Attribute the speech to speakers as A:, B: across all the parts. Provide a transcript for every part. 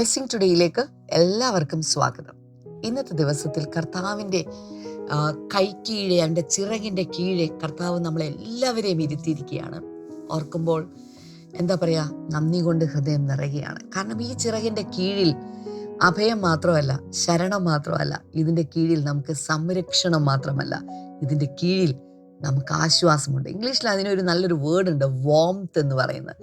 A: Blessing ടുഡേയിലേക്ക് എല്ലാവർക്കും സ്വാഗതം. ഇന്നത്തെ ദിവസത്തിൽ കർത്താവിന്റെ കൈക്കീഴെ അവന്റെ ചിറകിന്റെ കീഴെ കർത്താവ് നമ്മളെല്ലാവരെയും ഇരുത്തിയിരിക്കുകയാണ്. ഓർക്കുമ്പോൾ എന്താ പറയുക നന്ദി കൊണ്ട് ഹൃദയം നിറയുകയാണ്. കാരണം ഈ ചിറകിന്റെ കീഴിൽ അഭയം മാത്രമല്ല ശരണം മാത്രമല്ല ഇതിന്റെ കീഴിൽ നമുക്ക് സംരക്ഷണം മാത്രമല്ല ഇതിന്റെ കീഴിൽ നമുക്ക് ആശ്വാസമുണ്ട്. ഇംഗ്ലീഷിൽ അതിനൊരു നല്ലൊരു വേർഡ് ഉണ്ട് വോംത്ത് എന്ന് പറയുന്നത്.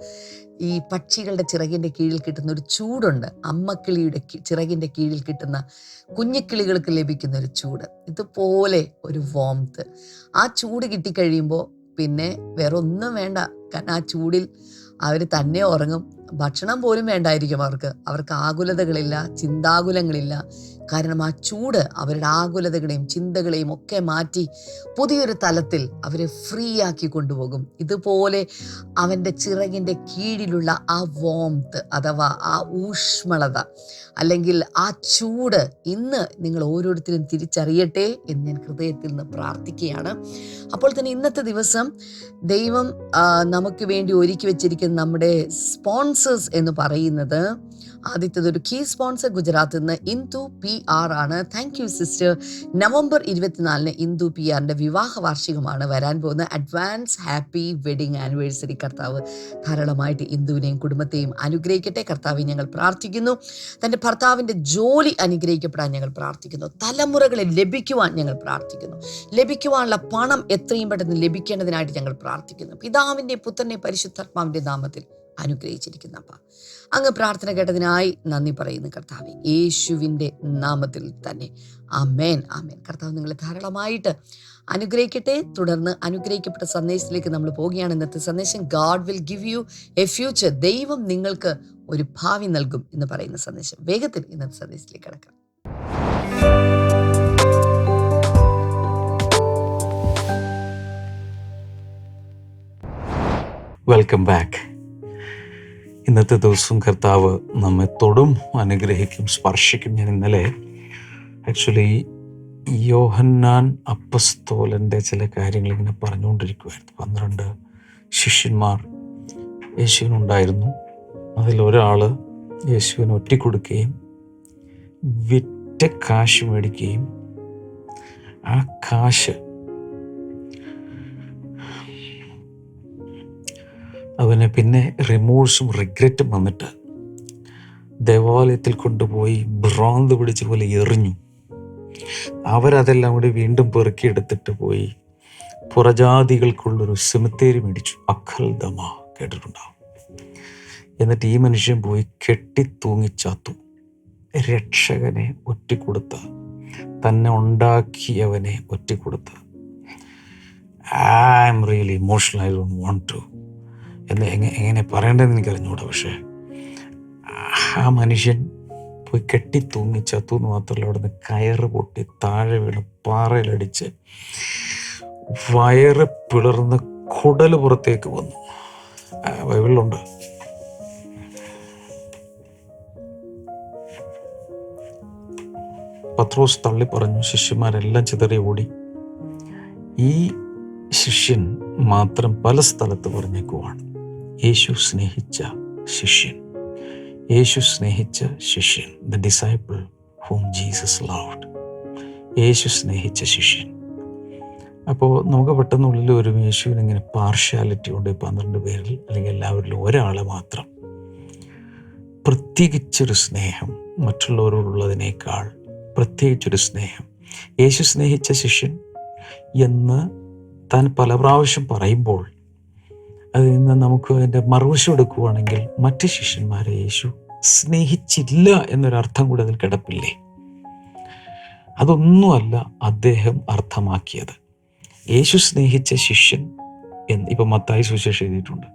A: ഈ പക്ഷികളുടെ ചിറകിന്റെ കീഴിൽ കിട്ടുന്ന ഒരു ചൂടുണ്ട്. അമ്മക്കിളിയുടെ ചിറകിന്റെ കീഴിൽ കിട്ടുന്ന കുഞ്ഞിക്കിളികൾക്ക് ലഭിക്കുന്ന ഒരു ചൂട്. ഇതുപോലെ ഒരു വോംത്ത് ആ ചൂട് കിട്ടിക്കഴിയുമ്പോൾ പിന്നെ വേറെ ഒന്നും വേണ്ട. കാരണം ആ ചൂടിൽ അവർ തന്നെ ഉറങ്ങും. ഭക്ഷണം പോലും വേണ്ടായിരിക്കും അവർക്ക്. അവർക്ക് ആകുലതകളില്ല ചിന്താകുലങ്ങളില്ല. കാരണം ആ ചൂട് അവരുടെ ആകുലതകളെയും ചിന്തകളെയും ഒക്കെ മാറ്റി പുതിയൊരു തലത്തിൽ അവരെ ഫ്രീ ആക്കി കൊണ്ടുപോകും. ഇതുപോലെ അവന്റെ ചിറകിന്റെ കീഴിലുള്ള ആ വോംത്ത് അഥവാ ആ ഊഷ്മളത അല്ലെങ്കിൽ ആ ചൂട് ഇന്ന് നിങ്ങൾ ഓരോരുത്തരും തിരിച്ചറിയട്ടെ എന്ന് ഞാൻ ഹൃദയത്തിൽ നിന്ന് പ്രാർത്ഥിക്കുകയാണ്. അപ്പോൾ തന്നെ ഇന്നത്തെ ദിവസം ദൈവം നമുക്ക് വേണ്ടി ഒരുക്കി വെച്ചിരിക്കുന്ന നമ്മുടെ സ്പോൺസേഴ്സ് എന്ന് പറയുന്നത് ആദ്യത്തേത് ഒരു കീ സ്പോൺസർ ഗുജറാത്തിൽ നിന്ന് ഇന്ദു പി ആർ ആണ്. താങ്ക് യു സിസ്റ്റർ നവംബർ ഇരുപത്തിനാലിന് ഇന്ദു പി ആറിന്റെ വിവാഹ വാർഷികമാണ് വരാൻ പോകുന്ന അഡ്വാൻസ് ഹാപ്പി വെഡിങ് ആനിവേഴ്സറി കർത്താവ് ധാരാളമായിട്ട് ഇന്ദുവിനെയും കുടുംബത്തെയും അനുഗ്രഹിക്കട്ടെ. കർത്താവ് ഞങ്ങൾ പ്രാർത്ഥിക്കുന്നു. തന്റെ ഭർത്താവിന്റെ ജോലി അനുഗ്രഹിക്കപ്പെടാൻ ഞങ്ങൾ പ്രാർത്ഥിക്കുന്നു. തലമുറകളെ ലഭിക്കുവാൻ ഞങ്ങൾ പ്രാർത്ഥിക്കുന്നു. ലഭിക്കുവാനുള്ള പണം എത്രയും പെട്ടെന്ന് ലഭിക്കേണ്ടതിനായിട്ട് ഞങ്ങൾ പ്രാർത്ഥിക്കുന്നു. പിതാവിന്റെ പുത്രനെ പരിശുദ്ധാത്മാവിന്റെ നാമത്തിൽ അനുഗ്രഹിച്ചിരിക്കുന്നപ്പ അങ്ങ് പ്രാർത്ഥന കേട്ടതിനായി നന്ദി പറയുന്നു കർത്താവ്. യേശുവിന്റെ നാമത്തിൽ തന്നെ. അമേൻ അമേൻ കർത്താവ് നിങ്ങളെ ധാരാളമായിട്ട് അനുഗ്രഹിക്കട്ടെ. തുടർന്ന് അനുഗ്രഹിക്കപ്പെട്ട സന്ദേശത്തിലേക്ക് നമ്മൾ പോവുകയാണ്. ഇന്നത്തെ സന്ദേശം God will give you a future ദൈവം നിങ്ങൾക്ക് ഒരു ഭാവി നൽകും എന്ന് പറയുന്ന സന്ദേശം. വേഗത്തിൽ ഇന്നത്തെ സന്ദേശത്തിലേക്ക് കിടക്കാം.
B: വെൽക്കം ബാക്ക് ഇന്നത്തെ ദിവസം കർത്താവ് നമ്മെ തൊടും അനുഗ്രഹിക്കും സ്പർശിക്കും. ഞാൻ ഇന്നലെ ആക്ച്വലി യോഹന്നാൻ അപ്പസ്തോലന്റെ ചില കാര്യങ്ങൾ ഇങ്ങനെ പറഞ്ഞുകൊണ്ടിരിക്കുമായിരുന്നു പന്ത്രണ്ട് ശിഷ്യന്മാർ യേശുവിനുണ്ടായിരുന്നു. അതിലൊരാൾ യേശുവിന് ഒറ്റിക്കൊടുക്കുകയും വിറ്റ കാശ് മേടിക്കുകയും ആ കാശ് അവന് പിന്നെ റിമോഴ്സും റിഗ്രറ്റും വന്നിട്ട് ദേവാലയത്തിൽ കൊണ്ടുപോയി ഭ്രാന്ത് പിടിച്ച പോലെ എറിഞ്ഞു. അവരതെല്ലാം കൂടി വീണ്ടും പെറുക്കിയെടുത്തിട്ട് പോയി. പുറജാതികൾക്കുള്ളൊരു സെമിത്തേരി മേടിച്ചു. അഖൽ ദമ കേട്ടിട്ടുണ്ടാവും. എന്നിട്ട് ഈ മനുഷ്യൻ പോയി കെട്ടിത്തൂങ്ങി ചാത്തു. രക്ഷകനെ ഒറ്റിക്കൊടുത്ത തന്നെ ഉണ്ടാക്കിയവനെ ഒറ്റിക്കൊടുത്ത. I am really emotional I don't want to എന്ന് എങ്ങനെ എങ്ങനെ പറയേണ്ടതെന്ന് എനിക്ക് അറിഞ്ഞൂടാ പക്ഷേ ആ മനുഷ്യൻ പോയി കെട്ടി തൂങ്ങി ചത്തു എന്ന് മാത്രമല്ല അവിടെ നിന്ന് കയറ് പൊട്ടി താഴെ വീണ് പാറയിലടിച്ച് വയറ് പിളർന്ന് കുടൽ പുറത്തേക്ക് വന്നു. ബൈബിളിലുണ്ട്. പത്രോസ് തള്ളി പറഞ്ഞു ശിഷ്യന്മാരെല്ലാം ചിതറി ഓടി. ഈ ശിഷ്യൻ മാത്രം പല സ്ഥലത്ത് പറഞ്ഞേക്കുവാണ്. യേശു സ്നേഹിച്ച ശിഷ്യൻ. യേശു സ്നേഹിച്ച ശിഷ്യൻ the disciple whom Jesus loved Yeshu സ്നേഹിച്ച ശിഷ്യൻ. അപ്പോൾ നമുക്ക് പെട്ടെന്നുള്ളിൽ ഒരു യേശുവിന് ഇങ്ങനെ പാർഷ്യാലിറ്റി ഉണ്ട് പന്ത്രണ്ട് പേരിൽ അല്ലെങ്കിൽ എല്ലാവരിലും ഒരാളെ മാത്രം. പ്രത്യേകിച്ചൊരു സ്നേഹം മറ്റുള്ളവരോടുള്ളതിനേക്കാൾ പ്രത്യേകിച്ചൊരു സ്നേഹം. യേശു സ്നേഹിച്ച ശിഷ്യൻ എന്ന് താൻ പല പ്രാവശ്യം പറയുമ്പോൾ അതിൽ നിന്ന് നമുക്ക് അതിന്റെ മറുവശം എടുക്കുകയാണെങ്കിൽ മറ്റ് ശിഷ്യന്മാരെ യേശു സ്നേഹിച്ചില്ല എന്നൊരർത്ഥം കൂടി അതിൽ കിടപ്പില്ലേ? അതൊന്നുമല്ല അദ്ദേഹം അർത്ഥമാക്കിയത്. യേശു സ്നേഹിച്ച ശിഷ്യൻ എന്ന് ഇപ്പം മത്തായി സുവിശേഷം എഴുതിയിട്ടുണ്ട്.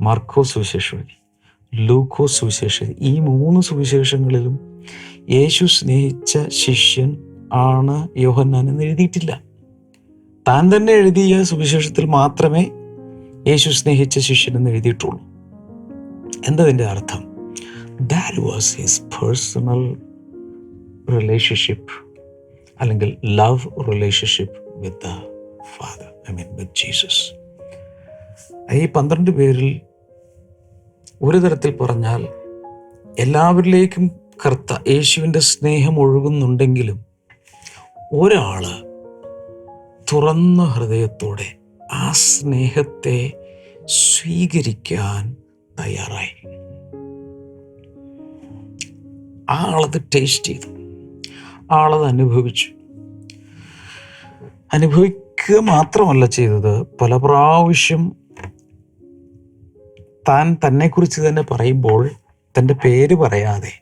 B: മാർക്കോ സുവിശേഷം എഴുതി. ലൂക്കോ സുവിശേഷം ഈ മൂന്ന് സുവിശേഷങ്ങളിലും യേശു സ്നേഹിച്ച ശിഷ്യൻ ആണ് യോഹന്നാൻ എന്ന് എഴുതിയിട്ടില്ല. താൻ തന്നെ എഴുതിയ സുവിശേഷത്തിൽ മാത്രമേ യേശു സ്നേഹിച്ച ശിഷ്യൻ എന്ന് എഴുതിയിട്ടുള്ളൂ എന്തതിന്റെ അർത്ഥം? That was his personal relationship അല്ലെങ്കിൽ love relationship with the father I mean with Jesus ഈ പന്ത്രണ്ട് പേരിൽ ഒരു തരത്തിൽ പറഞ്ഞാൽ എല്ലാവരിലേക്കും കർത്ത യേശുവിന്റെ സ്നേഹം ഒഴുകുന്നുണ്ടെങ്കിലും ഒരാൾ തുറന്ന ഹൃദയത്തോടെ ആ സ്നേഹത്തെ സ്വീകരിക്കാൻ തയ്യാറായി. ആളത് ടേസ്റ്റ് ചെയ്തു. ആളത് അനുഭവിച്ചു. അനുഭവിക്കുക മാത്രമല്ല ചെയ്തത് പല പ്രാവശ്യം താൻ തന്നെക്കുറിച്ച് തന്നെ പറയുമ്പോൾ തന്റെ പേര് പറയാതെ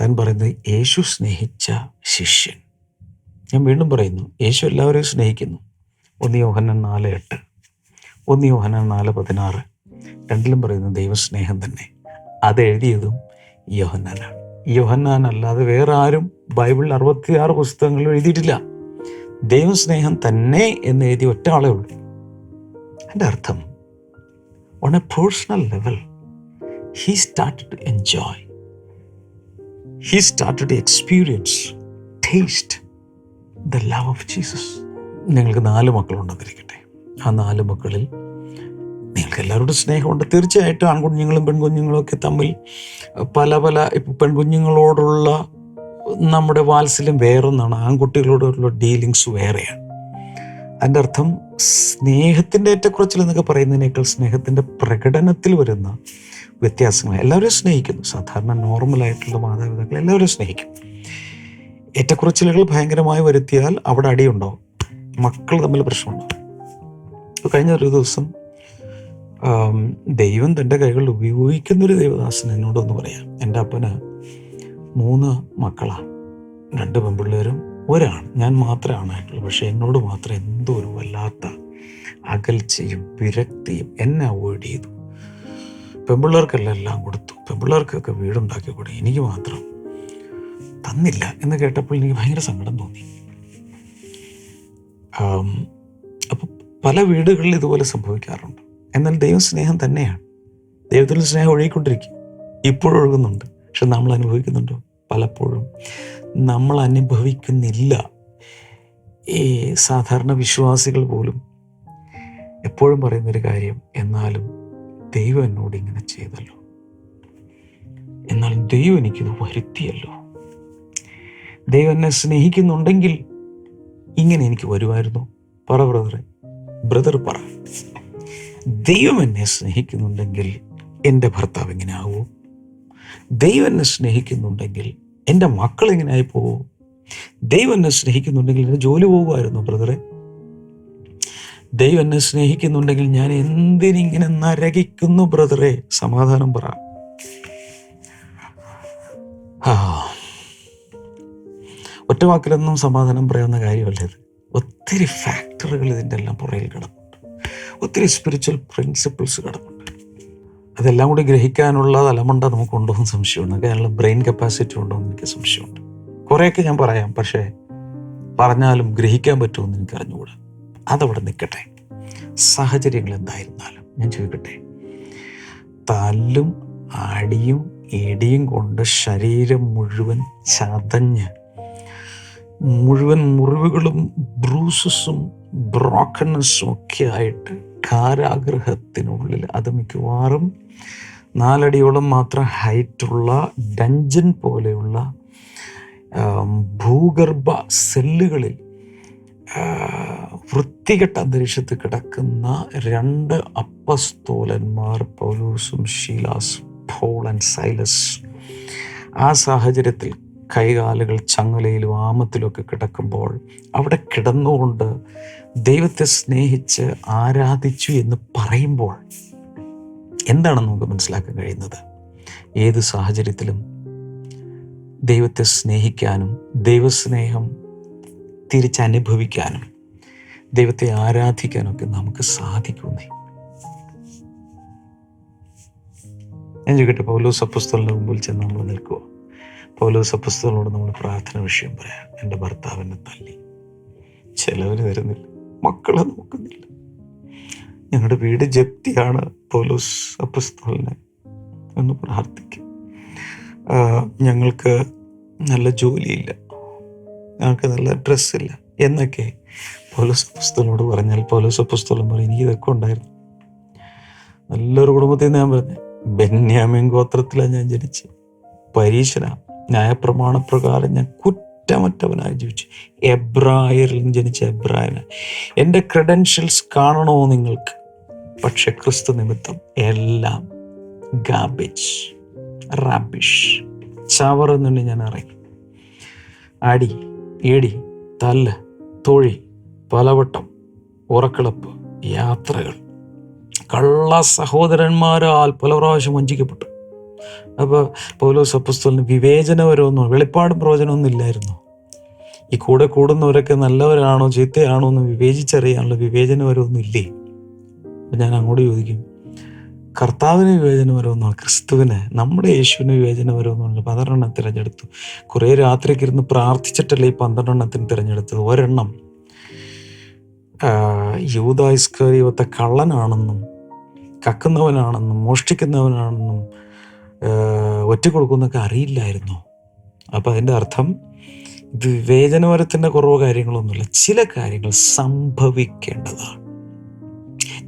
B: താൻ പറയുന്നത് യേശു സ്നേഹിച്ച ശിഷ്യൻ ഞാൻ വീണ്ടും പറയുന്നു യേശു എല്ലാവരെയും സ്നേഹിക്കുന്നു ഒന്ന് യോഹനൻ നാല് എട്ട് ഒന്ന് യോഹനൻ നാല് പതിനാറ്. രണ്ടിലും പറയുന്നത് ദൈവസ്നേഹം തന്നെ. അത് എഴുതിയതും യോഹന്നാനാണ്. യോഹന്നാൻ അല്ലാതെ വേറെ ആരും ബൈബിളിൽ അറുപത്തിയാറ് പുസ്തകങ്ങൾ എഴുതിയിട്ടില്ല. ദൈവസ്നേഹം തന്നെ എന്ന് എഴുതിയ ഒറ്റ ആളേ ഉള്ളൂ. എന്റെ അർത്ഥം on a personal level he start to enjoy he start to experience taste the love of Jesus നിങ്ങൾക്ക് നാല് മക്കളുണ്ടെന്നിരിക്കട്ടെ. ആ നാല് മക്കളിൽ നിങ്ങൾക്ക് എല്ലാവരോടും സ്നേഹമുണ്ട്. തീർച്ചയായിട്ടും ആൺകുഞ്ഞുങ്ങളും പെൺകുഞ്ഞുങ്ങളും ഒക്കെ തമ്മിൽ പല പല പെൺകുഞ്ഞുങ്ങളോടുള്ള നമ്മുടെ വാത്സല്യം വേറൊന്നാണ്. ആൺകുട്ടികളോടുള്ള ഡീലിങ്സ് വേറെയാണ്. അതിന്റെ അർത്ഥം സ്നേഹത്തിന്റെ ഏറ്റക്കുറച്ചിൽ എന്നൊക്കെ പറയുന്നതിനേക്കാൾ സ്നേഹത്തിന്റെ പ്രകടനത്തിൽ വരുന്ന വ്യത്യാസങ്ങൾ എല്ലാവരും സ്നേഹിക്കുന്നു. സാധാരണ നോർമലായിട്ടുള്ള മാതാപിതാക്കൾ എല്ലാവരും സ്നേഹിക്കും. ഏറ്റക്കുറച്ചിലുകൾ ഭയങ്കരമായി വരുത്തിയാൽ അവിടെ അടിയുണ്ടാവും. മക്കൾ തമ്മിൽ പ്രശ്നമുണ്ട്. കഴിഞ്ഞ ഒരു ദിവസം ദൈവം തന്റെ കൈകളിൽ ഉപയോഗിക്കുന്നൊരു ദൈവദാസൻ എന്നോടൊന്ന് പറയാം. എന്റെ അപ്പന് മൂന്ന് മക്കളാണ് രണ്ട് പെൺപിള്ളേരും ഒരാണ് ഞാൻ മാത്രമേ പക്ഷേ എന്നോട് മാത്രം എന്തോ ഒരു വല്ലാത്ത അകൽച്ചയും വിരക്തിയും എന്നെ അവോയ്ഡ് ചെയ്തു. പെൺപിള്ളേർക്കെല്ലാം എല്ലാം കൊടുത്തു. പെൺപിള്ളേർക്കൊക്കെ വീടുണ്ടാക്കി കൊടുത്തു എനിക്ക് മാത്രം തന്നില്ല എന്ന് കേട്ടപ്പോൾ എനിക്ക് ഭയങ്കര സങ്കടം തോന്നി. അപ്പോൾ പല വീടുകളിലും ഇതുപോലെ സംഭവിക്കാറുണ്ട്. എന്നാൽ ദൈവസ്നേഹം തന്നെയാണ്. ദൈവത്തിൽ സ്നേഹം ഒഴുകിക്കൊണ്ടിരിക്കും. ഇപ്പോഴും ഒഴുകുന്നുണ്ട്. പക്ഷെ നമ്മൾ അനുഭവിക്കുന്നുണ്ടോ? പലപ്പോഴും. നമ്മൾ അനുഭവിക്കുന്നില്ല. ഈ സാധാരണ വിശ്വാസികൾ പോലും എപ്പോഴും പറയുന്നൊരു കാര്യം എന്നാലും ദൈവം എന്നോട് ഇങ്ങനെ ചെയ്തല്ലോ. എന്നാൽ ദൈവം എനിക്കിത് വരുത്തിയല്ലോ. ദൈവം എന്നെ സ്നേഹിക്കുന്നുണ്ടെങ്കിൽ ഇങ്ങനെ എനിക്ക് വരുമായിരുന്നു. പറ ബ്രദറെ. ബ്രദർ പറ. ദൈവം എന്നെ സ്നേഹിക്കുന്നുണ്ടെങ്കിൽ എന്റെ ഭർത്താവ് എങ്ങനെ ആവൂ ദൈവം എന്നെ സ്നേഹിക്കുന്നുണ്ടെങ്കിൽ എന്റെ മക്കൾ എങ്ങനെ ആയി പോകും ദൈവം എന്നെ സ്നേഹിക്കുന്നുണ്ടെങ്കിൽ എന്റെ ജോലി പോകുമായിരുന്നു ബ്രദറെ. ദൈവം എന്നെ സ്നേഹിക്കുന്നുണ്ടെങ്കിൽ ഞാൻ എന്തിനിങ്ങനെ നരകിക്കുന്നു ബ്രദറെ? സമാധാനം പറ. ആ. ഒറ്റ വാക്കിലൊന്നും സമാധാനം പറയാവുന്ന കാര്യമല്ല ഇത്. ഒത്തിരി ഫാക്ടറുകൾ ഇതിന്റെ എല്ലാം പുറകിൽ കിടപ്പുണ്ട്. ഒത്തിരി സ്പിരിച്വൽ പ്രിൻസിപ്പിൾസ് കിടപ്പുണ്ട്. അതെല്ലാം കൂടി ഗ്രഹിക്കാനുള്ള തലമുണ്ട നമുക്കുണ്ടോ എന്ന് സംശയമുണ്ട്. അതിനുള്ള ബ്രെയിൻ കപ്പാസിറ്റി ഉണ്ടോ എന്ന് എനിക്ക് സംശയമുണ്ട്. കുറേയൊക്കെ ഞാൻ പറയാം പക്ഷേ പറഞ്ഞാലും ഗ്രഹിക്കാൻ പറ്റുമെന്ന് എനിക്ക് അറിഞ്ഞുകൂടാ. അതവിടെ നിൽക്കട്ടെ. സാഹചര്യങ്ങൾ എന്തായിരുന്നാലും ഞാൻ ചോദിക്കട്ടെ. തല്ലും അടിയും ഇടിയും കൊണ്ട് ശരീരം മുഴുവൻ ചതഞ്ഞ് മുഴുവൻ മുറിവുകളും ബ്രൂസസും ബ്രോക്കൺനെസ്സും ഒക്കെ ആയിട്ട് കാരാഗ്രഹത്തിനുള്ളിൽ അത് മിക്കവാറും നാലടിയോളം മാത്രം ഹൈറ്റുള്ള ഡഞ്ചൻ പോലെയുള്ള ഭൂഗർഭ സെല്ലുകളിൽ വൃത്തികെട്ട അന്തരീക്ഷത്തിൽ കിടക്കുന്ന രണ്ട് അപ്പസ്തോലന്മാർ പൗലൂസും ഷീലാസ് പോൾ ആൻഡ് സൈലസ് ആ സാഹചര്യത്തിൽ കൈകാലുകൾ ചങ്ങലയിലും ആമത്തിലുമൊക്കെ കിടക്കുമ്പോൾ അവിടെ കിടന്നുകൊണ്ട് ദൈവത്തെ സ്നേഹിച്ച് ആരാധിച്ചു എന്ന് പറയുമ്പോൾ എന്താണ് നമുക്ക് മനസ്സിലാക്കാൻ കഴിയുന്നത്? ഏത് സാഹചര്യത്തിലും ദൈവത്തെ സ്നേഹിക്കാനും ദൈവസ്നേഹം തിരിച്ചനുഭവിക്കാനും ദൈവത്തെ ആരാധിക്കാനും ഒക്കെ നമുക്ക് സാധിക്കുന്നേ. ഞാൻ ചോദിക്കട്ടെ പൗലോസ് അപ്പുസ്തലിന്റെ മുമ്പിൽ ചെന്ന് നമ്മൾ നിൽക്കുക പൗലോസ് പുസ്തകങ്ങളോട് നമ്മൾ പ്രാർത്ഥന വിഷയം പറയാം. എന്റെ ഭർത്താവിനെ തല്ലി. ചിലവര് തരുന്നില്ല. മക്കളെ നോക്കുന്നില്ല. ഞങ്ങളുടെ വീട് ജപ്തിയാണ് പൗലോസ് അപ്പസ്തോലിനെ എന്ന് പ്രാർത്ഥിക്കും. ഞങ്ങൾക്ക് നല്ല ജോലിയില്ല. ഞങ്ങൾക്ക് നല്ല ഡ്രസ്സില്ല എന്നൊക്കെ പൗലോസ് പുസ്തകനോട് പറഞ്ഞാൽ പൗലോസ് പുസ്തകം പറയും എനിക്ക് ഇതൊക്കെ ഉണ്ടായിരുന്നു. നല്ലൊരു കുടുംബത്തിൽ നിന്ന് ഞാൻ പറഞ്ഞു ബെന്യാമിൻ ഗോത്രത്തിലാണ് ഞാൻ ജനിച്ച് പരീശന ന്യായപ്രമാണപ്രകാരം ഞാൻ കുറ്റമറ്റവനായി ജീവിച്ചു. എബ്രായരിൽ ജനിച്ച എബ്രായന. എന്റെ ക്രെഡൻഷ്യൽസ് കാണണോ നിങ്ങൾക്ക്? പക്ഷെ ക്രിസ്തു നിമിത്തം എല്ലാം ഗാബേജ് റാബിഷ് ചവറെന്നുണ്ട് ഞാൻ ഇറങ്ങി. അടി ഇടി തല്ല് തൊഴി പലവട്ടം ഉറക്കിളപ്പ് യാത്രകൾ. കള്ള സഹോദരന്മാരാൽ പല പ്രാവശ്യം വഞ്ചിക്കപ്പെട്ടു. അപ്പോൾ പൗലോസ് അപ്പസ്തോലിന് വിവേചനപരമൊന്നും വെളിപ്പാടും പ്രവചനമൊന്നും ഇല്ലായിരുന്നു. ഈ കൂടെ കൂടുന്നവരൊക്കെ നല്ലവരാണോ ചീത്തയാണോ എന്ന് വിവേചിച്ചറിയാനുള്ള വിവേചനപരമൊന്നും ഇല്ലേ? അപ്പം ഞാൻ അങ്ങോട്ട് ചോദിക്കും. കർത്താവിന് വിവേചനപരമൊന്നുമാണ് ക്രിസ്തുവിന് നമ്മുടെ യേശുവിന് വിവേചനപരമൊന്നുമില്ല പന്ത്രണ്ടെണ്ണം തിരഞ്ഞെടുത്തു. കുറേ രാത്രിക്ക് ഇരുന്ന് പ്രാർത്ഥിച്ചിട്ടല്ലേ ഈ പന്ത്രണ്ടെണ്ണത്തിന് തിരഞ്ഞെടുത്തത്? ഒരെണ്ണം യൂതായിസ്കറിയത്തെ കള്ളനാണെന്നും കക്കുന്നവനാണെന്നും മോഷ്ടിക്കുന്നവനാണെന്നും ഒറ്റ കൊടുക്കുമെന്നൊക്കെ അറിയില്ലായിരുന്നു. അപ്പം അതിന്റെ അർത്ഥം ഇത് വിവേചനപരത്തിന്റെ കുറവ് കാര്യങ്ങളൊന്നുമില്ല. ചില കാര്യങ്ങൾ സംഭവിക്കേണ്ടതാണ്.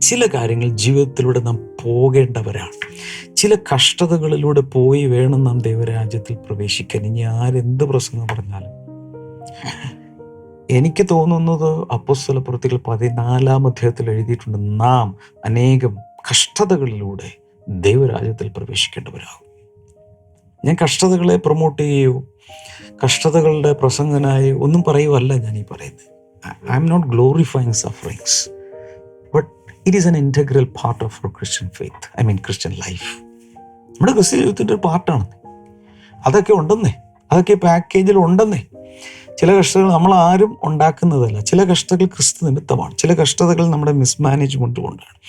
B: ചില കാര്യങ്ങൾ ജീവിതത്തിലൂടെ നാം പോകേണ്ടവരാണ്. ചില കഷ്ടതകളിലൂടെ പോയി വേണം നാം ദൈവരാജ്യത്തിൽ പ്രവേശിക്കാൻ. ഇനി ആരെന്ത് പ്രസംഗം പറഞ്ഞാലും. എനിക്ക് തോന്നുന്നത് അപ്പസ്വല പ്രവൃത്തികൾ പതിനാലാം അധ്യായത്തിൽ എഴുതിയിട്ടുണ്ട്. നാം അനേകം കഷ്ടതകളിലൂടെ ദൈവരാജ്യത്തിൽ പ്രവേശിക്കേണ്ടവരാകും. ഞാൻ കഷ്ടതകളെ പ്രൊമോട്ട് ചെയ്യുകയോ കഷ്ടതകളുടെ പ്രസംഗനായി ഒന്നും പറയുവല്ല ഞാൻ ഈ പറയുന്നത്. I am not glorifying sufferings but it is an integral part of Christian faith I mean Christian life നമ്മുടെ ക്രിസ്ത്യൻ ജീവിതത്തിന്റെ ഒരു പാർട്ടാണ് അതൊക്കെ ഉണ്ടെന്നേ. അതൊക്കെ പാക്കേജിൽ ഉണ്ടെന്നേ. ചില കഷ്ടതകൾ നമ്മൾ ആരും ഉണ്ടാക്കുന്നതല്ല. ചില കഷ്ടതകൾ ക്രിസ്തു നിമിത്തമാണ്. ചില കഷ്ടതകൾ നമ്മുടെ മിസ്മാനേജ്മെന്റ് കൊണ്ടാണ്.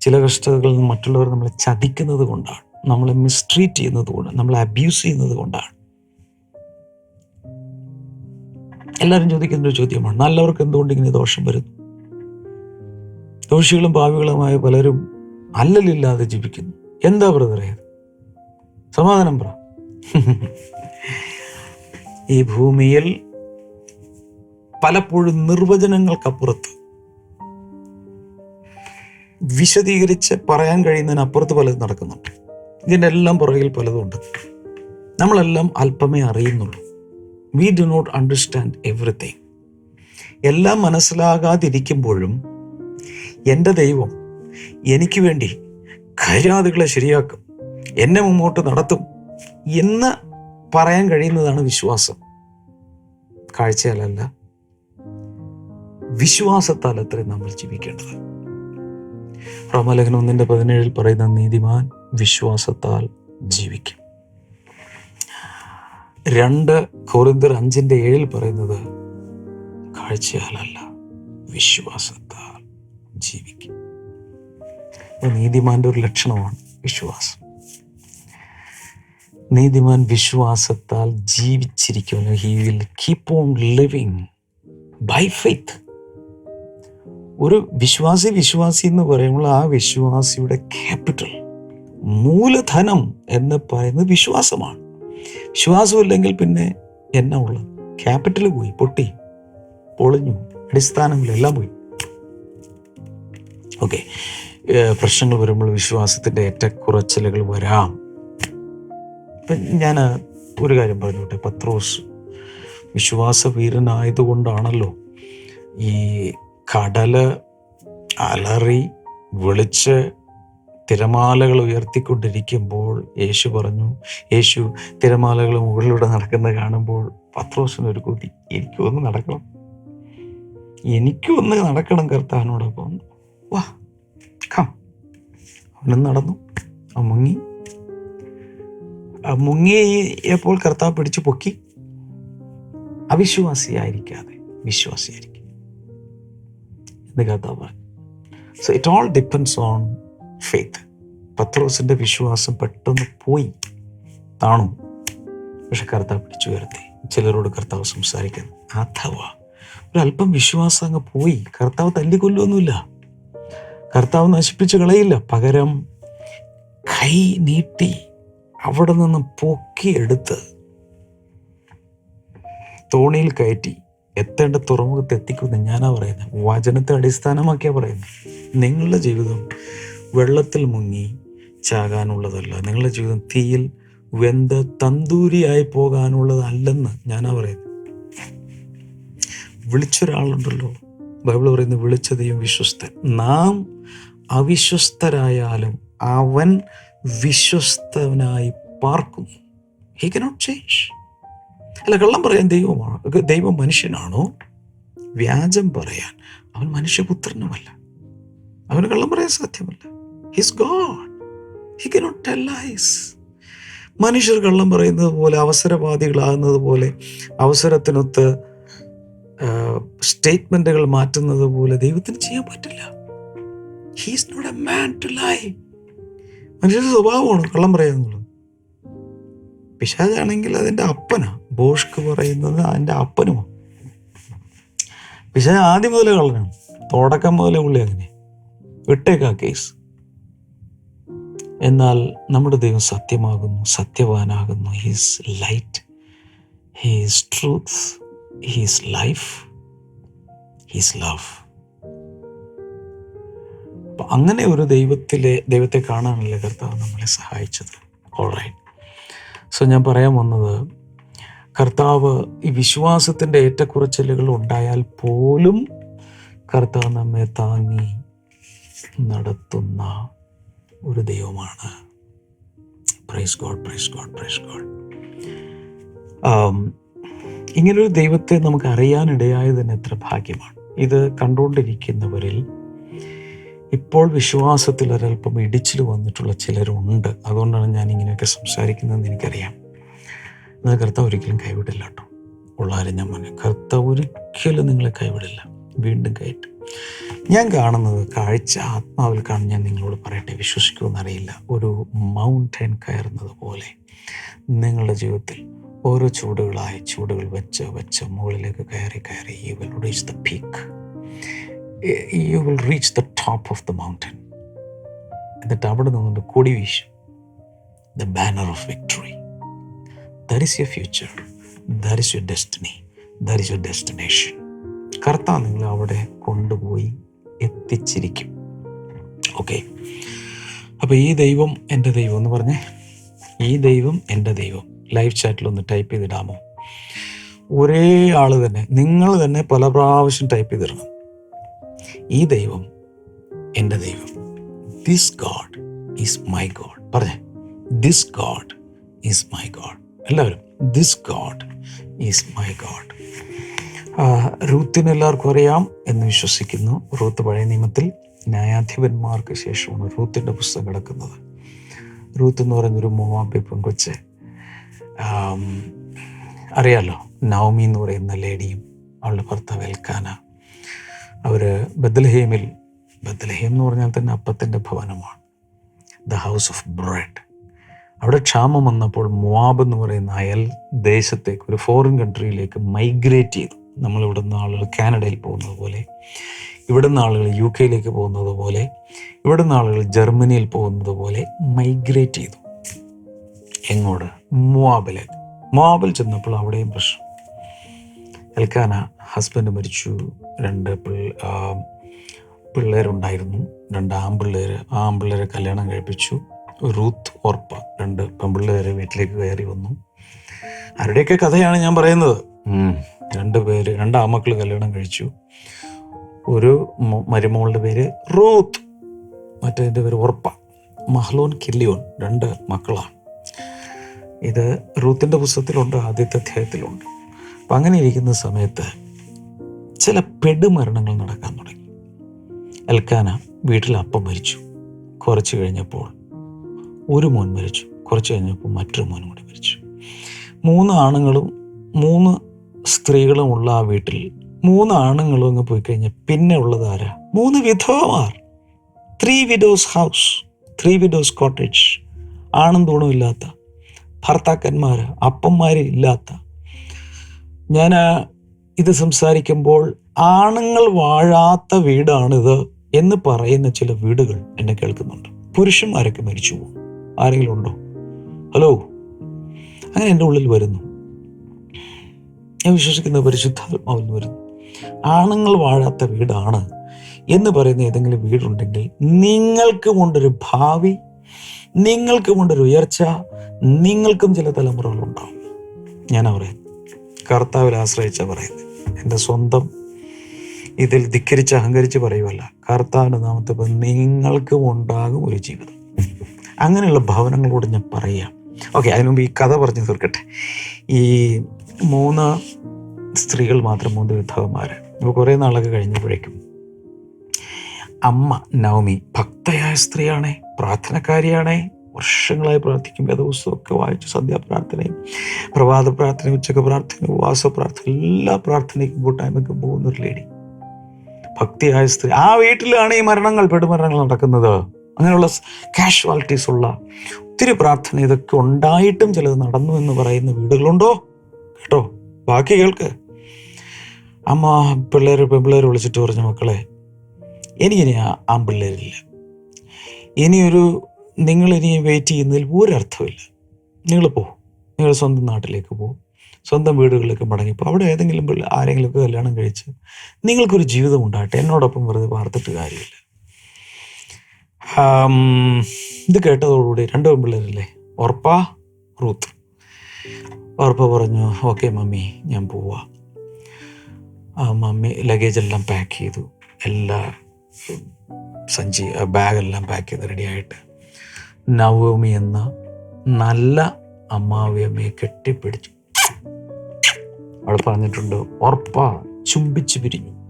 B: ചില കഷ്ടതകൾ മറ്റുള്ളവർ നമ്മളെ ചതിക്കുന്നത് കൊണ്ടാണ്. നമ്മളെ മിസ്ട്രീറ്റ് ചെയ്യുന്നത് കൊണ്ട് നമ്മളെ അബ്യൂസ് ചെയ്യുന്നത് കൊണ്ടാണ്. എല്ലാവരും ചോദിക്കുന്ന ഒരു ചോദ്യമാണ് നല്ലവർക്ക് എന്തുകൊണ്ട് ഇങ്ങനെ ദോഷം വരുന്നു? ദോഷികളും ഭാവികളുമായ പലരും അല്ലലില്ലാതെ ജീവിക്കുന്നു. എന്താ ബ്രദറെ സമാധാനം പറ. ഈ ഭൂമിയിൽ പലപ്പോഴും നിർവചനങ്ങൾക്കപ്പുറത്ത് വിശദീകരിച്ച് പറയാൻ കഴിയുന്നതിനപ്പുറത്ത് പലതും നടക്കുന്നുണ്ട്. ഇതിന്റെ എല്ലാം പുറകിൽ പലതുമുണ്ട് നമ്മളെല്ലാം അല്പമേ അറിയുന്നുള്ളൂ. We do not understand everything എല്ലാം മനസ്സിലാകാതിരിക്കുമ്പോഴും എന്റെ ദൈവം എനിക്ക് വേണ്ടി കരാതുകളെ ശരിയാക്കും എന്നെ മുമ്പോട്ട് നടത്തും എന്ന് പറയാൻ കഴിയുന്നതാണ് വിശ്വാസം. കാഴ്ചയാലല്ല വിശ്വാസത്താൽ അത്രയും നമ്മൾ ജീവിക്കേണ്ടത്. റോമലേഖനം ഒന്നിന്റെ പതിനേഴിൽ പറയുന്ന നീതിമാൻ വിശ്വാസത്താൽ ജീവിക്കും. രണ്ട് കോറിന്തർ അഞ്ചിന്റെ ഏഴിൽ പറയുന്നത് കാഴ്ചയാലല്ല വിശ്വാസത്താൽ ജീവിക്കും. നീതിമാന്റെ ഒരു ലക്ഷണമാണ് വിശ്വാസം. നീതിമാൻ വിശ്വാസത്താൽ ജീവിച്ചിരിക്കുന്നു he will keep on living by faith ഒരു വിശ്വാസി വിശ്വാസി എന്ന് പറയുമ്പോൾ ആ വിശ്വാസിയുടെ ക്യാപിറ്റൽ മൂലധനം എന്ന് പറയുന്നത് വിശ്വാസമാണ്. വിശ്വാസമില്ലെങ്കിൽ പിന്നെ എന്നാ ഉള്ളത്? ക്യാപിറ്റൽ പോയി പൊട്ടി പൊളിഞ്ഞു അടിസ്ഥാനമില്ല എല്ലാം പോയി. ഓക്കെ പ്രശ്നങ്ങൾ വരുമ്പോൾ വിശ്വാസത്തിന്റെ ഏറ്റക്കുറച്ചിലുകൾ വരാം. ഇപ്പം ഞാൻ ഒരു കാര്യം പറഞ്ഞോട്ടെ പത്രോസ്. വിശ്വാസ വീരനായതുകൊണ്ടാണല്ലോ ഈ കടൽ അലറി വിളിച്ച് തിരമാലകൾ ഉയർത്തിക്കൊണ്ടിരിക്കുമ്പോൾ യേശു പറഞ്ഞു യേശു തിരമാലകൾ മുകളിലൂടെ നടക്കുന്നത് കാണുമ്പോൾ പത്രോസിനൊരു കൊതി. എനിക്കൊന്ന് നടക്കണം. എനിക്കൊന്ന് നടക്കണം കർത്താവിനോടൊപ്പം. വാ കം. അവനും നടന്നു. ആ മുങ്ങി. മുങ്ങിയപ്പോൾ കർത്താവ് പിടിച്ചു പൊക്കി. അവിശ്വാസിയായിരിക്കാതെ വിശ്വാസിയായിരിക്കും. പറഞ്ഞു so it all depends on faith പത്രോസിന്റെ വിശ്വാസം പെട്ടെന്ന് പോയി. താണു. പക്ഷെ കർത്താവ് പിടിച്ചു ഉയർത്തി. ചിലരോട് കർത്താവ് സംസാരിക്കുന്നു. അഥവാ ഒരല്പം വിശ്വാസം അങ്ങ് പോയി. കർത്താവ് തല്ലിക്കൊല്ലൊന്നുമില്ല കർത്താവ് നശിപ്പിച്ചു കളയില്ല. പകരം കൈ നീട്ടി അവിടെ നിന്ന് പൊക്കിയെടുത്ത് തോണിയിൽ കയറ്റി എത്തേണ്ട തുറമുഖത്ത് എത്തിക്കുമെന്ന് ഞാനാ പറയുന്നത് വചനത്തെ അടിസ്ഥാനമാക്കിയാ പറയുന്നത് നിങ്ങളുടെ ജീവിതം വെള്ളത്തിൽ മുങ്ങി ചാകാനുള്ളതല്ല. നിങ്ങളുടെ ജീവിതം തീയിൽ വെന്ത് തന്തൂരിയായി പോകാനുള്ളതല്ലെന്ന് ഞാനാ പറയുന്നത് വിളിച്ചൊരാളുണ്ടല്ലോ. ബൈബിൾ പറയുന്നത് വിളിച്ചതയും വിശ്വസ്തൻ. നാം അവിശ്വസ്തരായാലും അവൻ വിശ്വസ്തനായി പാർക്കുന്നു ഹി കനോട്ട് ചേഞ്ച് അല്ല കള്ളം പറയാൻ ദൈവമാണ്. ദൈവം മനുഷ്യനാണോ? വ്യാജം പറയാൻ. അവൻ മനുഷ്യപുത്രനുമല്ല. അവന് കള്ളം പറയാൻ സാധ്യമല്ല. He's God he cannot tell lies മനുഷ്യർ കള്ളം പറയുന്നത് പോലെ അവസരവാദികളാകുന്നത് പോലെ അവസരത്തിനൊത്ത് സ്റ്റേറ്റ്മെന്റുകൾ മാറ്റുന്നത് പോലെ ദൈവത്തിന് ചെയ്യാൻ പറ്റില്ല. He's not a man to lie മനുഷ്യരുടെ സ്വഭാവമാണ് കള്ളം പറയാന്നുള്ളത് പിശാജാണെങ്കിൽ അതിന്റെ അപ്പനാ. ബോഷ്ക്ക് പറയുന്നത് അതിന്റെ അപ്പനുമാണ് പിശാജ് ആദ്യം മുതലേ കള്ളനാണ് തുടക്കം മുതലേ പുള്ളി അങ്ങനെ. വിട്ടേക്കാ കേസ്. എന്നാൽ നമ്മുടെ ദൈവം സത്യമാകുന്നു സത്യവാനാകുന്നു. He's light he's truth he's life he's love അപ്പം അങ്ങനെ ഒരു ദൈവത്തിലെ ദൈവത്തെ കാണാനല്ലേ കർത്താവ് നമ്മളെ സഹായിച്ചത്. ഓൾറൈറ്റ് സോ ഞാൻ പറയാൻ വന്നത് കർത്താവ് ഈ വിശ്വാസത്തിന്റെ ഏറ്റക്കുറച്ചിലുകൾ ഉണ്ടായാൽ പോലും കർത്താവ് നമ്മെ താങ്ങി നടത്തുന്ന ഒരു ദൈവമാണ്. Praise God praise God praise God ഇങ്ങനൊരു ദൈവത്തെ നമുക്ക് അറിയാനിടയായത് തന്നെ എത്ര ഭാഗ്യമാണ്. ഇത് കണ്ടുകൊണ്ടിരിക്കുന്നവരിൽ ഇപ്പോൾ വിശ്വാസത്തിൽ ഒരൽപ്പം ഇടിച്ചിൽ വന്നിട്ടുള്ള ചിലരുണ്ട്. അതുകൊണ്ടാണ് ഞാൻ ഇങ്ങനെയൊക്കെ സംസാരിക്കുന്നതെന്ന് എനിക്കറിയാം. എന്നാൽ കർത്താവ് ഒരിക്കലും കൈവിടില്ല കേട്ടോ. ഉള്ളാരും ഞാൻ പറഞ്ഞു കർത്താവ് ഒരിക്കലും നിങ്ങളെ കൈവിടില്ല. വീണ്ടും കയറ്റും. ഞാൻ കാണുന്നത് കാഴ്ച ആത്മാവിൽ കാണും. ഞാൻ നിങ്ങളോട് പറയട്ടെ വിശ്വസിക്കുമെന്നറിയില്ല ഒരു മൗണ്ടൻ കയറുന്നത് പോലെ നിങ്ങളുടെ ജീവിതത്തിൽ ഓരോ ചൂടുകളായി ചൂടുകൾ വെച്ച് വെച്ച് മുകളിലേക്ക് കയറി കയറി you will reach the peak you will reach the top of the mountain എന്നിട്ട് അവിടെ നിന്നുകൊണ്ട് കൊടി വീശും. The banner of victory that is your future that is your destiny that is your destination കർത്താവ് നിങ്ങളെ അവിടെ കൊണ്ടുപോയി എത്തിച്ചിരിക്കും. ഓക്കെ അപ്പോൾ ഈ ദൈവം എന്റെ ദൈവം എന്ന് പറഞ്ഞേ. ഈ ദൈവം എന്റെ ദൈവം. ലൈവ് ചാറ്റിൽ ഒന്ന് ടൈപ്പ് ചെയ്തിടാമോ? ഒരേ ആൾ തന്നെ. നിങ്ങൾ തന്നെ പല പ്രാവശ്യം ടൈപ്പ് ചെയ്തിടണം. ഈ ദൈവം എന്റെ ദൈവം. This God is my God പറഞ്ഞേ. This God is my God എല്ലാവരും this God is my God റൂത്തിന് എല്ലാവർക്കും അറിയാം എന്ന് വിശ്വസിക്കുന്നു. റൂത്ത് പഴയ നിയമത്തിൽ ന്യായാധിപന്മാർക്ക് ശേഷമാണ് റൂത്തിന്റെ പുസ്തകം കിടക്കുന്നത്. റൂത്ത് എന്ന് പറയുന്നൊരു മൂവാബി പെൺകൊച്ച് ആം, അറിയാലോ നവമി എന്ന് പറയുന്ന ലേഡിയും അവളുടെ ഭർത്താവ് എൽക്കാന. അവർ ബദൽഹേമിൽ ബദൽഹേം എന്ന് പറഞ്ഞാൽ തന്നെ അപ്പത്തിന്റെ ഭവനമാണ്. ദ ഹൗസ് ഓഫ് ബ്രെഡ് അവിടെ ക്ഷാമം വന്നപ്പോൾ മുവാബ് എന്ന് പറയുന്ന അയൽ ദേശത്തേക്ക് ഒരു ഫോറിൻ കൺട്രിയിലേക്ക് മൈഗ്രേറ്റ് ചെയ്തു. നമ്മളിവിടെ നിന്ന് ആളുകൾ കാനഡയിൽ പോകുന്നത് പോലെ ഇവിടെ നിന്ന് ആളുകൾ യു കെയിലേക്ക് പോകുന്നത് പോലെ ഇവിടെ നിന്ന് ആളുകൾ ജർമ്മനിയിൽ പോകുന്നത് പോലെ മൈഗ്രേറ്റ് ചെയ്തു. എങ്ങോട്ട്? മുവാബിലേക്ക്. മുവാബിൽ ചെന്നപ്പോൾ അവിടെയും പ്രശ്നം. എൽക്കാന ഹസ്ബൻഡ് മരിച്ചു. രണ്ട് പിള്ളേരുണ്ടായിരുന്നു. രണ്ട് ആൺപിള്ളേർ ആ ആൺപിള്ളേരെ കല്യാണം കഴിപ്പിച്ചു. Ruth Orpah. രണ്ട് പെൺപിള്ളേരെ വീട്ടിലേക്ക് കയറി വന്നു. അവരുടെയൊക്കെ കഥയാണ് ഞാൻ പറയുന്നത്. രണ്ട് പേര് രണ്ട് ആമക്കൾ കല്യാണം കഴിച്ചു. ഒരു മരുമകളുടെ പേര് റൂത്ത്. മറ്റേതിന്റെ പേര് ഉറപ്പ മഹ്ലോൻ കില്ലിയോൻ രണ്ട് മക്കളാണ്. ഇത് റൂത്തിന്റെ പുസ്തകത്തിലുണ്ട് ആദ്യത്തെ അധ്യായത്തിലുണ്ട്. അപ്പം അങ്ങനെ ഇരിക്കുന്ന സമയത്ത് ചില പെടുമരണങ്ങൾ നടക്കാൻ തുടങ്ങി. എൽക്കാന വീട്ടിൽ അപ്പം മരിച്ചു. കുറച്ച് കഴിഞ്ഞപ്പോൾ ഒരു മോൻ മരിച്ചു. കുറച്ച് കഴിഞ്ഞപ്പോൾ മറ്റൊരു മോനും കൂടി മരിച്ചു. മൂന്ന് ആണുങ്ങളും മൂന്ന് സ്ത്രീകളും ഉള്ള ആ വീട്ടിൽ മൂന്ന് ആണുങ്ങളും അങ്ങ് പോയി കഴിഞ്ഞാൽ പിന്നെ ഉള്ളത് ആരാ? മൂന്ന് വിധവമാർ. Three widows house three widows cottage ആണും തൂണും ഇല്ലാത്ത ഭർത്താക്കന്മാർ അപ്പന്മാർ ഇല്ലാത്ത. ഞാൻ ഇത് സംസാരിക്കുമ്പോൾ ആണുങ്ങൾ വാഴാത്ത വീടാണിത് എന്ന് പറയുന്ന ചില വീടുകൾ എന്നെ കേൾക്കുന്നുണ്ട്. പുരുഷന്മാരൊക്കെ മരിച്ചു പോകും. ആരെങ്കിലും ഉണ്ടോ ഹലോ? അങ്ങനെ എന്റെ ഉള്ളിൽ വരുന്നു. ഞാൻ വിശ്വസിക്കുന്ന പരിശുദ്ധാത്മാവിൽ വരുന്നു. ആണുങ്ങൾ വാഴാത്ത വീടാണ് എന്ന് പറയുന്ന ഏതെങ്കിലും വീടുണ്ടെങ്കിൽ നിങ്ങൾക്ക് കൊണ്ടൊരു ഭാവി നിങ്ങൾക്കും കൊണ്ടൊരു ഉയർച്ച നിങ്ങൾക്കും ചില തലമുറകളുണ്ടാവും. ഞാൻ പറയാം കർത്താവിൽ ആശ്രയിച്ച പറയുന്നത്. എന്റെ സ്വന്തം ഇതിൽ ധിക്കരിച്ച് അഹങ്കരിച്ച് പറയുമല്ല കർത്താവിന്റെ നാമത്തെ നിങ്ങൾക്കും ഉണ്ടാകും ഒരു ജീവിതം. അങ്ങനെയുള്ള ഭവനങ്ങളോട് ഞാൻ പറയാം. ഓക്കെ അതിനു മുമ്പ് ഈ കഥ പറഞ്ഞു തീർക്കട്ടെ. ഈ മൂന്ന് സ്ത്രീകൾ മാത്രം മൂന്ന് വിധവന്മാർ ഇപ്പോൾ കുറേ നാളൊക്കെ കഴിഞ്ഞപ്പോഴേക്കും അമ്മ നവമി ഭക്തയായ സ്ത്രീയാണേ പ്രാർത്ഥനക്കാരിയാണേ വർഷങ്ങളായി പ്രാർത്ഥിക്കും വേദപുസ്തകമൊക്കെ വായിച്ചു സന്ധ്യാപ്രാർത്ഥനയും പ്രഭാത പ്രാർത്ഥന ഉച്ചയ്ക്ക് പ്രാർത്ഥന ഉപവാസ പ്രാർത്ഥന എല്ലാ പ്രാർത്ഥനയ്ക്കും കൂട്ടായ്മയ്ക്കും പോകുന്ന ഒരു ലേഡി ഭക്തിയായ സ്ത്രീ. ആ വീട്ടിലാണ് ഈ മരണങ്ങൾ പെടുമരണങ്ങൾ നടക്കുന്നത്. അങ്ങനെയുള്ള കാഷ്വാലിറ്റീസ് ഉള്ള ഒത്തിരി പ്രാർത്ഥന ഇതൊക്കെ ഉണ്ടായിട്ടും ചിലത് നടന്നു എന്ന് പറയുന്ന വീടുകളുണ്ടോ? കേട്ടോ ബാക്കി കേൾക്ക്. അമ്മ പിള്ളേർ പെൺപിള്ളേർ വിളിച്ചിട്ട് പറഞ്ഞു മക്കളെ എനിക്കിനി ആ പിള്ളേരില്ല ഇനിയൊരു നിങ്ങൾ ഇനി വെയിറ്റ് ചെയ്യുന്നതിൽ ഒരർത്ഥമില്ല. നിങ്ങൾ പോ. നിങ്ങൾ സ്വന്തം നാട്ടിലേക്ക് പോകും സ്വന്തം വീടുകളിലേക്ക് മടങ്ങിപ്പോൾ അവിടെ ഏതെങ്കിലും ആരെങ്കിലുമൊക്കെ കല്യാണം കഴിച്ച് നിങ്ങൾക്കൊരു ജീവിതം ഉണ്ടാകട്ടെ. എന്നോടൊപ്പം വെറുതെ വാർത്തിട്ട് കാര്യമില്ല. ഇത് കേട്ടതോടുകൂടി രണ്ട് പെൺപിള്ളേരല്ലേ? ഉറപ്പ? റൂത്ത്. ഉറപ്പ പറഞ്ഞു ഓക്കെ മമ്മി ഞാൻ പോവാ. മമ്മി ലഗേജ് എല്ലാം പാക്ക് ചെയ്തു. എല്ലാ സഞ്ചി ബാഗെല്ലാം പാക്ക് ചെയ്ത് റെഡിയായിട്ട്. നവമി എന്ന നല്ല അമ്മാവിയമ്മയെ കെട്ടിപ്പിടിച്ചു. അവൾ പറഞ്ഞിട്ടുണ്ട് ഉറപ്പ. ചുംബിച്ചു പിരിഞ്ഞു.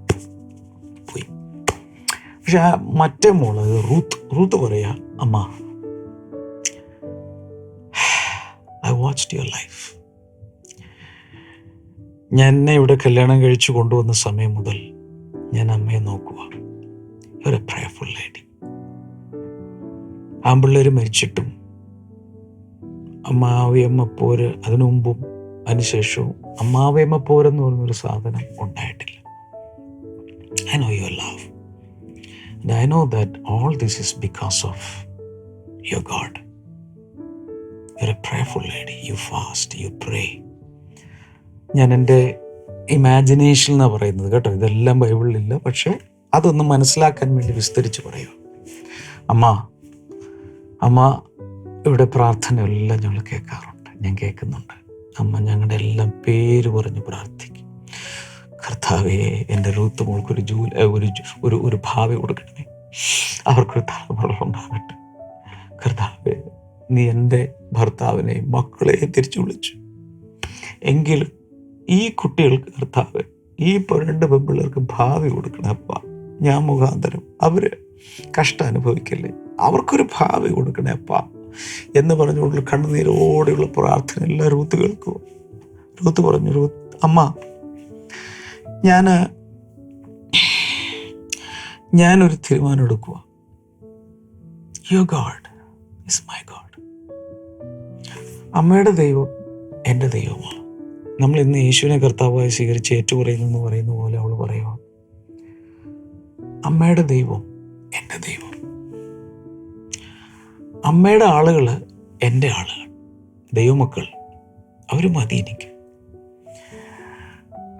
B: പക്ഷെ ആ മറ്റേ മോൾ റൂത്ത് റൂത്ത് പറയാ അമ്മ ഐ വാച്ച്ഡ് യുവർ ലൈഫ് ഞാൻ എന്നെ ഇവിടെ കല്യാണം കഴിച്ചു കൊണ്ടുവന്ന സമയം മുതൽ ഞാൻ അമ്മയെ നോക്കുക. ഒരു പ്രയർഫുൾ ലേഡി ആമ്പിള്ളേർ മരിച്ചിട്ടും അമ്മാവിയമ്മ പോര് അതിനു മുമ്പും അതിനുശേഷവും അമ്മാവിയമ്മ പോരെന്ന് പറഞ്ഞൊരു സാധനം ഉണ്ടായിട്ടില്ല. I know your love and I know that all this is because of your God you a prayerful lady you fast you pray ഞാൻ എന്റെ ഇമാജിനേഷൻ എന്നാണ് പറയുന്നത് കേട്ടോ. ഇതെല്ലാം ബൈബിളിലില്ല. പക്ഷേ അതൊന്ന് മനസ്സിലാക്കാൻ വേണ്ടി വിസ്തരിച്ച് പറയുക. അമ്മ അമ്മ ഇവിടെ പ്രാർത്ഥനയെല്ലാം ഞങ്ങൾ കേൾക്കാറുണ്ട്. ഞാൻ കേൾക്കുന്നുണ്ട്. അമ്മ ഞങ്ങളുടെ എല്ലാം പേര് പറഞ്ഞ് പ്രാർത്ഥിക്കും. കർത്താവേ എന്റെ റൂത്ത് മോൾക്കൊരു ജൂല ഒരു ഒരു ഒരു ഭാവി കൊടുക്കണമേ. അവർക്കൊരു തലമുറ ഉണ്ടാകട്ടെ. കർത്താവേ നീ എന്റെ ഭർത്താവിനെ മക്കളെ തിരിച്ചു വിളിച്ചു. എങ്കിലും ഈ കുട്ടികൾക്ക് കർത്താവ് ഈ രണ്ട് പെൺപിള്ളേർക്ക് ഭാവി കൊടുക്കണം അപ്പ. ഞാൻ മുഖാന്തരം അവർ കഷ്ടം അനുഭവിക്കല്ലേ. അവർക്കൊരു ഭാവി കൊടുക്കണേ അപ്പ. എന്ന് പറഞ്ഞുകൊണ്ട് കണ്ണുനീരോടെയുള്ള പ്രാർത്ഥന എല്ലാ റൂത്ത് കേൾക്കുക റൂത്ത് പറഞ്ഞു റൂത്ത് അമ്മ ഞാൻ ഞാനൊരു തീരുമാനം എടുക്കുക your God is my God അമ്മയുടെ ദൈവം എന്റെ ദൈവമാണ്. നമ്മൾ ഇന്ന് യേശുവിനെ കർത്താവായി സ്വീകരിച്ച് ഏറ്റുപറയുന്നു പറയുന്ന പോലെ അവൾ പറയുക അമ്മയുടെ ദൈവം എന്റെ ദൈവം. അമ്മയുടെ ആളുകൾ എന്റെ ആളുകൾ ദൈവമക്കൾ അവർ മതി എനിക്ക്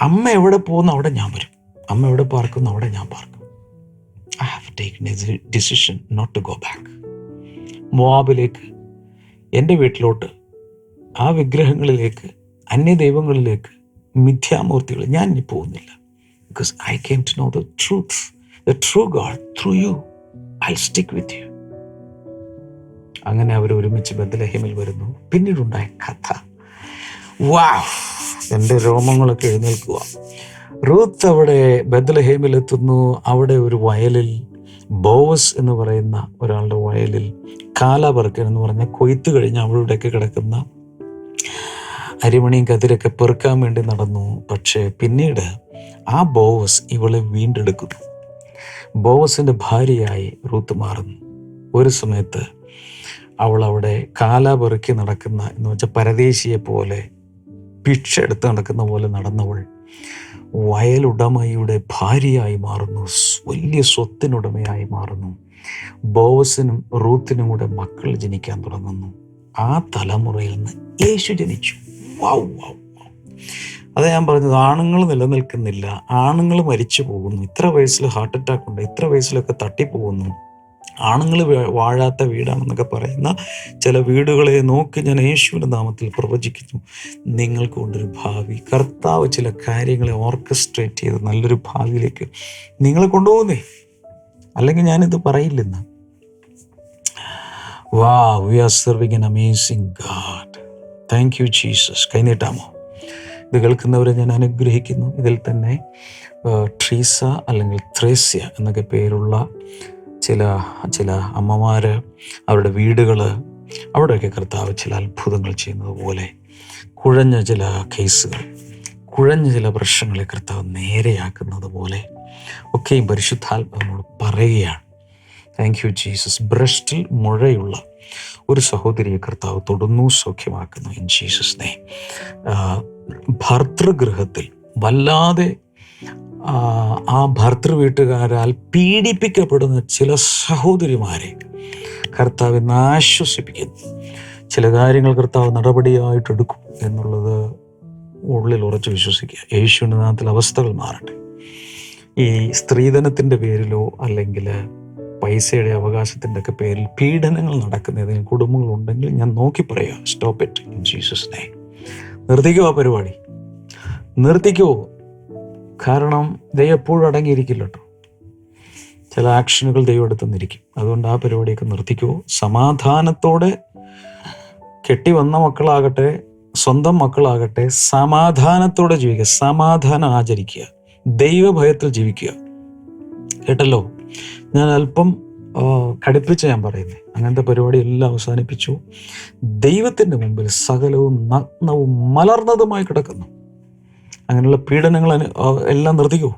B: അമ്മ എവിടെ പോകുന്ന അവിടെ ഞാൻ വരും. അമ്മ എവിടെ പാർക്കുന്നു അവിടെ ഞാൻ പാർക്കും. I have taken a decision not to go back മോബിലേക്ക് എന്റെ വീട്ടിലോട്ട് ആ വിഗ്രഹങ്ങളിലേക്ക് അന്യ ദൈവങ്ങളിലേക്ക് മിഥ്യാമൂർത്തികൾ ഞാൻ ഇനി പോകുന്നില്ല. Because I came to know the truth the true God through you I stick with you അങ്ങനെ അവർ ഒരുമിച്ച് ബന്ധലഹിമിൽ വരുന്നു. പിന്നീടുണ്ടായ കഥ. വാ എന്റെ രോമങ്ങളൊക്കെ എഴുന്നേൽക്കുക. റൂത്ത് അവിടെ ബദലഹേമിൽ എത്തുന്നു അവിടെ ഒരു വയലിൽ ബോവസ് എന്ന് പറയുന്ന ഒരാളുടെ വയലിൽ കാലാപറക്കൻ എന്ന് പറഞ്ഞ കൊയ്ത്ത് കഴിഞ്ഞ് അവളുടെയൊക്കെ കിടക്കുന്ന അരിമണിയും കതിരൊക്കെ പെറുക്കാൻ വേണ്ടി നടന്നു. പക്ഷേ പിന്നീട് ആ ബോവസ് ഇവളെ വീണ്ടെടുക്കുന്നു. ബോവസിന്റെ ഭാര്യയായി റൂത്ത് മാറുന്നു. ഒരു സമയത്ത് അവൾ അവിടെ കാലാപെറുക്കി നടക്കുന്ന എന്ന് വെച്ചാൽ പരദേശിയെ പോലെ ഭിക്ഷ എടുത്ത് നടക്കുന്ന പോലെ നടന്നവൾ വയലുടമയുടെ ഭാര്യയായി മാറുന്നു വലിയ സ്വത്തിനുടമയായി മാറുന്നു. ബോവസിനും റൂത്തിനും കൂടെ മക്കൾ ജനിക്കാൻ തുടങ്ങുന്നു. ആ തലമുറയിൽ നിന്ന് യേശു ജനിച്ചു. വൗ വൗ അതെ ഞാൻ പറഞ്ഞത് ആണുങ്ങൾ നിലനിൽക്കുന്നില്ല ആണുങ്ങൾ മരിച്ചു പോകുന്നു. ഇത്ര വയസ്സിൽ ഹാർട്ട് അറ്റാക്ക് ഉണ്ട് ഇത്ര വയസ്സിലൊക്കെ തട്ടിപ്പോകുന്നു. ആണുങ്ങൾ വാഴാത്ത വീടാണെന്നൊക്കെ പറയുന്ന ചില വീടുകളെ നോക്കി ഞാൻ യേശുവിന്റെ നാമത്തിൽ പ്രവചിക്കുന്നു. നിങ്ങൾക്ക് കൊണ്ടൊരു ഭാവി. കർത്താവ് ചില കാര്യങ്ങളെ ഓർക്കസ്ട്രേറ്റ് ചെയ്ത് നല്ലൊരു ഭാവിയിലേക്ക് നിങ്ങളെ കൊണ്ടുപോകുന്നേ. അല്ലെങ്കിൽ ഞാനിത് പറയില്ലെന്ന്. വാ we are serving an amazing God thank you Jesus കൈനീട്ടാമോ? ഇത് കേൾക്കുന്നവരെ ഞാൻ അനുഗ്രഹിക്കുന്നു. ഇതിൽ തന്നെ ട്രീസ അല്ലെങ്കിൽ ത്രേസ്യ എന്നൊക്കെ പേരുള്ള ചില ചില അമ്മമാർ അവരുടെ വീടുകൾ അവിടെയൊക്കെ കർത്താവ് ചില അത്ഭുതങ്ങൾ ചെയ്യുന്നത് പോലെ കുഴഞ്ഞ ചില കേസുകൾ കുഴഞ്ഞ ചില പ്രശ്നങ്ങളെ കർത്താവ് നേരെയാക്കുന്നത് പോലെ ഒക്കെയും പരിശുദ്ധാത്മ നമ്മൾ പറയുകയാണ്. താങ്ക് യു ജീസസ് ബ്രസ്റ്റിൽ മുഴയുള്ള ഒരു സഹോദരിയെ കർത്താവ് തൊടുന്നു സൗഖ്യമാക്കുന്നു ഇൻ ജീസസ് നെ വല്ലാതെ ആ, ഭർത്തൃ വീട്ടുകാരാൽ പീഡിപ്പിക്കപ്പെടുന്ന ചില സഹോദരിമാരെ കർത്താവ് ആശ്വസിപ്പിക്കുന്നു. ചില കാര്യങ്ങൾ കർത്താവ് നടപടിയായിട്ട് എടുക്കും എന്നുള്ളത് ഉള്ളിൽ ഉറച്ചു വിശ്വസിക്കുക. യേശുവിന്റെ നാമത്തിൽ അവസ്ഥകൾ മാറട്ടെ. ഈ സ്ത്രീധനത്തിന്റെ പേരിലോ അല്ലെങ്കിൽ പൈസയുടെ അവകാശത്തിന്റെ ഒക്കെ പേരിൽ പീഡനങ്ങൾ നടക്കുന്ന ഏതെങ്കിലും കുടുംബങ്ങളുണ്ടെങ്കിൽ ഞാൻ നോക്കി പറയാം സ്റ്റോപ്പ് ഇറ്റ് ഇൻ ജീസസ് നെയ് നിർത്തിക്കോ ആ പരിപാടി. നിർത്തിക്കോ. കാരണം ദൈവം എപ്പോഴും അടങ്ങിയിരിക്കില്ല കേട്ടോ. ചില ആക്ഷനുകൾ ദൈവം എടുത്തുനിന്നിരിക്കും അതുകൊണ്ട് ആ പരിപാടിയൊക്കെ നിർത്തിക്കോ. സമാധാനത്തോടെ കെട്ടി വന്ന മക്കളാകട്ടെ സ്വന്തം മക്കളാകട്ടെ സമാധാനത്തോടെ ജീവിക്കുക സമാധാനം ആചരിക്കുക ദൈവഭയത്തിൽ ജീവിക്കുക. കേട്ടല്ലോ? ഞാൻ അല്പം കടുപ്പിച്ച് ഞാൻ പറയുന്നത് അങ്ങനത്തെ പരിപാടി എല്ലാം അവസാനിപ്പിച്ചു. ദൈവത്തിന്റെ മുമ്പിൽ സകലവും നഗ്നവും മലർന്നതുമായി കിടക്കുന്നു. അങ്ങനെയുള്ള പീഡനങ്ങൾ എല്ലാം നിർത്തിക്കൂ?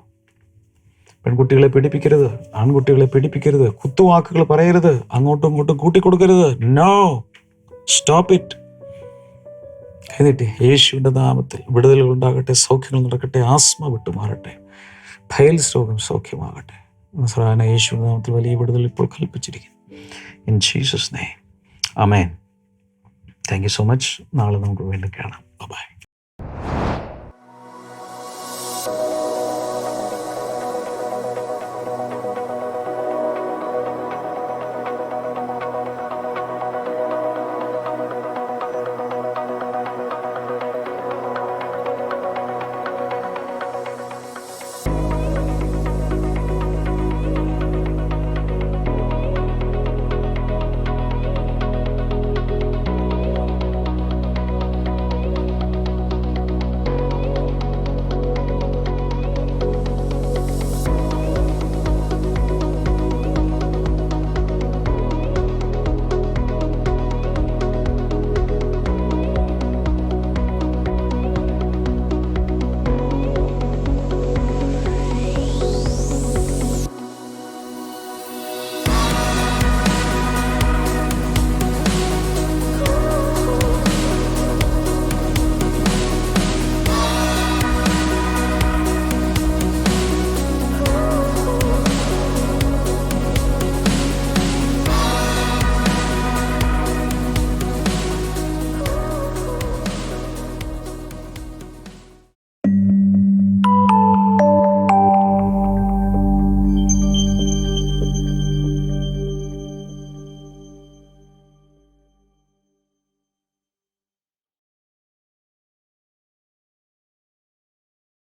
B: പെൺകുട്ടികളെ പീഡിപ്പിക്കരുത് ആൺകുട്ടികളെ പീഡിപ്പിക്കരുത് കുത്തുവാക്കുകൾ പറയരുത് അങ്ങോട്ടും ഇങ്ങോട്ടും കൂട്ടിക്കൊടുക്കരുത്. നോ സ്റ്റോപ്പ് ഇറ്റ് എന്നിട്ട് യേശുവിന്റെ നാമത്തിൽ വിടുതലുകൾ ഉണ്ടാകട്ടെ സൗഖ്യങ്ങൾ നടക്കട്ടെ ആസ്മ വിട്ടുമാറട്ടെ ഫയൽ രോഗം സൗഖ്യമാകട്ടെ. നസ്രാന യേശുവിന്റെ നാമത്തിൽ വലിയ വിടുതൽ ഇപ്പോൾ കൽപ്പിച്ചിരിക്കുന്നു. In Jesus name amen thank you so much നാളെ നമുക്ക് വീണ്ടും കാണാം.